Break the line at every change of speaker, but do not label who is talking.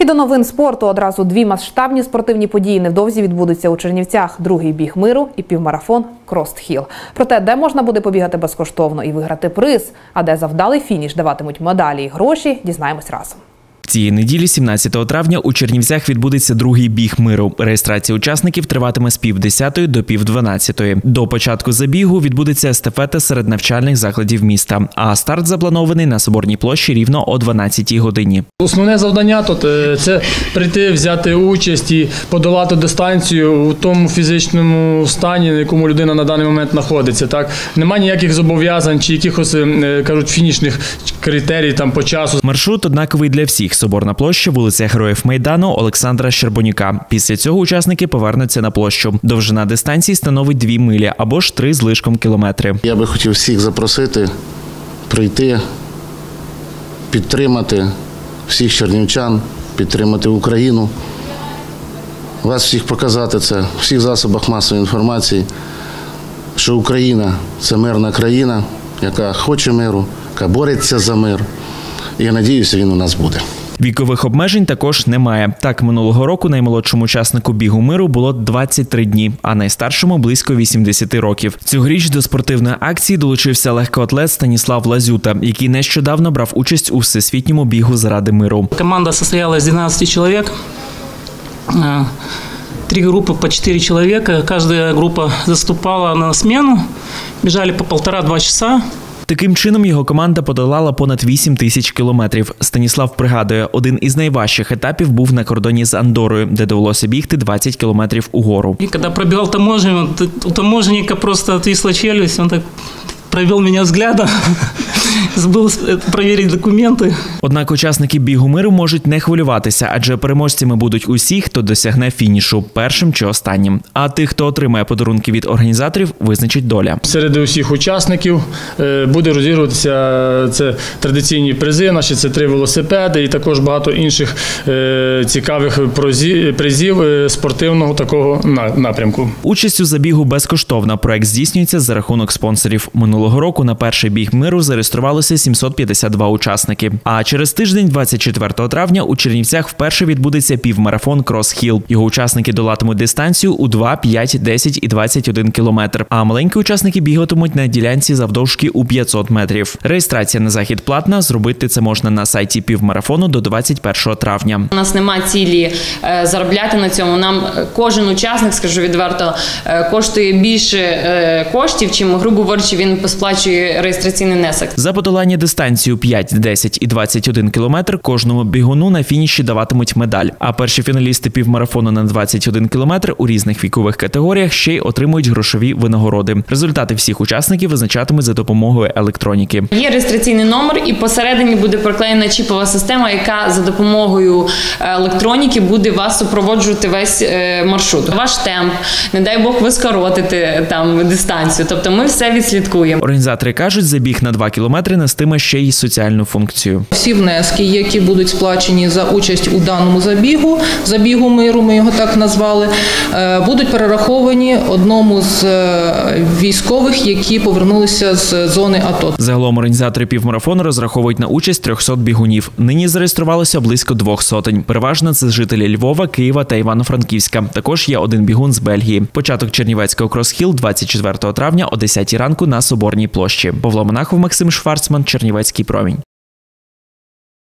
І до новин спорту одразу дві масштабні спортивні події невдовзі відбудуться у Чернівцях: другий біг миру і півмарафон Кростхіл. Про те, де можна буде побігати безкоштовно і виграти приз, а де завдалий фініш даватимуть медалі і гроші, дізнаємось разом.
Цієї неділі, 17 травня, у Чернівцях відбудеться другий біг миру. Реєстрація учасників триватиме з пів десятої до пів дванадцятої. До початку забігу відбудеться естафета серед навчальних закладів міста. А старт запланований на соборній площі рівно о 12 годині.
Основне завдання тут е, це прийти, взяти участь і подолати дистанцію у тому фізичному стані, на якому людина на даний момент знаходиться. Так немає ніяких зобов'язань чи якихось е, кажуть фінішних критерій там по часу.
Маршрут однаковий для всіх. Соборна площа, вулиця Героїв Майдану Олександра Щербонюка. Після цього учасники повернуться на площу. Довжина дистанції становить 2 милі або ж 3 з лишком кілометри.
Я би хотів всіх запросити прийти, підтримати всіх чернівчан, підтримати Україну, вас всіх показати це в всіх засобах масової інформації, що Україна це мирна країна, яка хоче миру, яка бореться за мир. І я надіюся, він у нас буде.
Вікових обмежень також немає. Так, минулого року наймолодшому учаснику бігу миру було 23 дні, а найстаршому близько 80 років. Цьогоріч до спортивної акції долучився легкоатлет Станіслав Лазюта, який нещодавно брав участь у всесвітньому бігу заради миру.
Команда состояла из 12 человек. Э, Три группы по 4 человека. Каждая группа заступала на смену. Бежали по полтора-два часа.
Таким чином його команда подолала понад 8 тисяч кілометрів. Станіслав пригадує, один із найважчих етапів був на кордоні з Андорою, де довелося бігти 20 кілометрів угору.
І коли пробегал таможню, у таможенника просто отвісла челюсть. він так провел меня взглядом. Забыл э, проверить документы.
Однак учасники бігу миру можуть не хвилюватися, адже переможцями будуть усі, хто досягне фінішу першим чи останнім. А тих, хто отримає подарунки від організаторів, визначить доля.
Серед усіх учасників е, буде розігруватися це традиційні призи. Наші це три велосипеди і також багато інших е, цікавих прозі- призів е, спортивного такого на- напрямку.
Участь у забігу безкоштовна. Проект здійснюється за рахунок спонсорів. Минулого року на перший біг миру зареєструвалося 752 учасники. А через тиждень, 24 травня, у Чернівцях вперше відбудеться півмарафон Крос-Хіл. Його учасники долатимуть дистанцію у 2, 5, 10 і 21 кілометр. А маленькі учасники бігатимуть на ділянці завдовжки у 500 метрів. Реєстрація на захід платна. Зробити це можна на сайті півмарафону до 21 травня.
У нас нема цілі е, заробляти на цьому. Нам е, кожен учасник, скажу відверто, е, коштує більше коштів, чим, грубо говорячи, він сплачує реєстраційний внесок.
За подолання дистанцію 5, 10 і 21 кілометр кожному бігуну на фініші даватимуть медаль. А перші фіналісти півмарафону на 21 кілометр у різних вікових категоріях ще й отримують грошові винагороди. Результати всіх учасників визначатимуть за допомогою електроніки.
Є реєстраційний номер, і посередині буде приклеєна чіпова система, яка за допомогою е, електроніки буде вас супроводжувати весь е, маршрут. Ваш темп, не дай Бог, ви скоротите там дистанцію. Тобто ми все відслідкуємо.
Організатори кажуть, забіг на 2 кілометри нестиме ще й соціальну функцію.
Всі внески, які будуть сплачені за участь у даному забігу, забігу миру, ми його так назвали, е, будуть перераховані одному з е, військових, які повернулися з зони АТО.
Загалом організатори півмарафону розраховують на участь 300 бігунів. Нині зареєструвалося близько двох сотень. Переважно це жителі Львова, Києва та Івано-Франківська. Також є один бігун з Бельгії. Початок Чернівецького кросхіл 24 травня о 10 ранку на Соборній площі. Павло Монахов, Максим Шварцман, Чернівецький промінь.